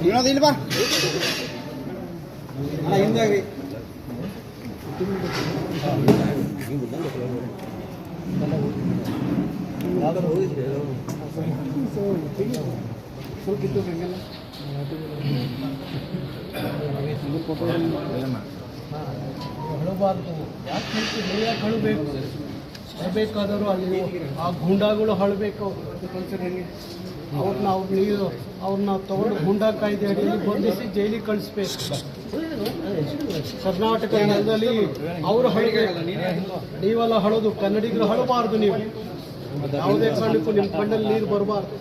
ವಿನೋದ್ ಇಲ್ಲಿ ಬಾ ಅಣ್ಣ ಹಿಂದೆ ಆಗ್ರಿ ಸ್ವಲ್ಪ ಇತ್ತು ಹಂಗೆಲ್ಲ ಹಳಬಾರ್ದು ಯಾಕೆ ಕಳು ಯಾಕೆ ಹಳಬೇಕು ಅಲ್ಲಿ ಆ ಗೂಂಡಾಗಳು ಹಳಬೇಕು ಅವ್ರನ್ನ ಅವ್ರ ನೀವು ಅವ್ರನ್ನ ತಗೊಂಡು ಗೂಂಡಾ ಕಾಯ್ದೆ ಅಡಿಯಲ್ಲಿ ಬಂಧಿಸಿ ಜೈಲಿಗೆ ಕಳಿಸ್ಬೇಕು. ಕರ್ನಾಟಕ ನೆಲದಲ್ಲಿ ಅವರು ಹಳಬೇಕು ನೀವೆಲ್ಲ ಹಳೋದು ಕನ್ನಡಿಗರು ಹಳಬಾರ್ದು ನೀವು. ಯಾವುದೇ ಕಾರಣಕ್ಕೂ ನಿಮ್ಮ ಕಣ್ಣಲ್ಲಿ ನೀರು ಬರಬಾರ್ದು.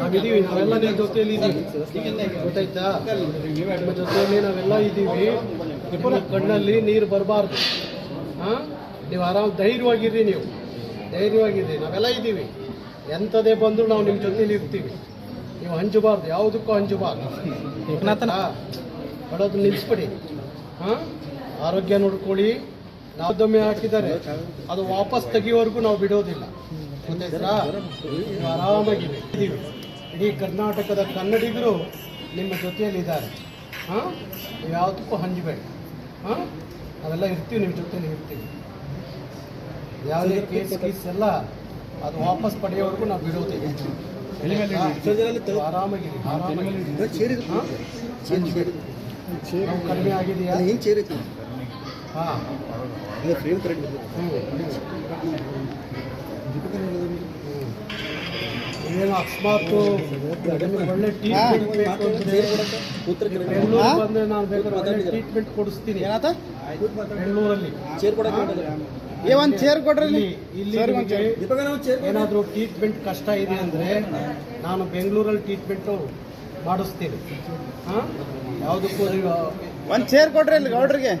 ನಾವಿದ್ದೀವಿ, ನಾವೆಲ್ಲ ನಿಮ್ಮ ಜೊತೆಯಲ್ಲಿ ಇದ್ದೀವಿ. ನಿಮ್ಮ ಜೊತೆಯಲ್ಲಿ ನಾವೆಲ್ಲ ಇದ್ದೀವಿ. ಕಣ್ಣಲ್ಲಿ ನೀರು ಬರಬಾರ್ದು. ಹಾಂ? ನೀವು ಆರಾಮ್ ಧೈರ್ಯವಾಗಿರ್ರಿ ನೀವು. ಧೈರ್ಯವಾಗಿರ್ರಿ ನಾವೆಲ್ಲ ಇದ್ದೀವಿ. ಎಂಥದೇ ಬಂದರೂ ನಾವು ನಿಮ್ಮ ಜೊತೆಲಿ ಇರ್ತೀವಿ. ನೀವು ಹಂಚಬಾರ್ದು ಯಾವುದಕ್ಕೂ ಹಂಚಬಾರ್ದು ಏಕನಾಥನ? ಬಡೋದು ನಿಲ್ಲಿಸ್ಬಿಡಿ. ಹಾಂ? ಆರೋಗ್ಯ ನೋಡ್ಕೊಳ್ಳಿ. ನಾವೊಮ್ಮೆ ಹಾಕಿದ್ದಾರೆ. ಅದು ವಾಪಸ್ ತೆಗಿಯೋವರೆಗೂ ನಾವು ಬಿಡೋದಿಲ್ಲ. ಗೊತ್ತಾಯ್ತಾ ನೀವು ಆರಾಮಾಗಿರಿ ಇದ್ದೀವಿ. ಇಡೀ ಕರ್ನಾಟಕದ ಕನ್ನಡಿಗರು ನಿಮ್ಮ ಜೊತೆಯಲ್ಲಿದ್ದಾರೆ. ಹಾಂ? ನೀವು ಯಾವುದಕ್ಕೂ ಹಂಜಬೇಡಿ. ಹಾಂ? ಅದೆಲ್ಲ ಇರ್ತೀವಿ ನಿಮ್ಮ ಜೊತೆಯಲ್ಲಿ ಇರ್ತೀವಿ. ಯಾವುದೇ ಕೇಸ್ ಕೇಸ್ ಎಲ್ಲ ಅದು ವಾಪಸ್ ಪಡೆಯೋವರೆಗೂ ನಾವು ಹಾಂ? ನಾವು ಕಡಿಮೆ ಆಗಿದೆಯಾ? ಏನು ಸೇರಿತ್ತು? ಹಾಂ. ಫ್ರೇಮ್ ಏನು ಅಕಸ್ಮಾತ್ ಒಳ್ಳೆ ಟ್ರೀಟ್ಮೆಂಟ್ ಬೇಕು ಅಂದ್ರೆ ಬೆಂಗಳೂರಿಗೆ ಬಂದ್ರೆ ನಾನು ಬೇಕಾದ್ರೆ ಒಳ್ಳೆ ಟ್ರೀಟ್ಮೆಂಟ್ ಕೊಡಿಸ್ತೀನಿ. ಏನಾತ? ಬೆಂಗಳೂರಲ್ಲಿ. ಏ ಒಂದು ಚೇರ್ ಕೊಡ್ರಿ ಇಲ್ಲಿ ಏನಾದರೂ ಟ್ರೀಟ್ಮೆಂಟ್ ಕಷ್ಟ ಇದೆ ಅಂದರೆ ನಾನು ಬೆಂಗಳೂರಲ್ಲಿ ಟ್ರೀಟ್ಮೆಂಟು ಮಾಡಿಸ್ತೀನಿ. ಹಾಂ? ಯಾವುದಕ್ಕೂ ಒಂದು ಚೇರ್ ಕೊಡ್ರಿ ಇಲ್ಲಿ ಗೌಡ್ರಿಗೆ.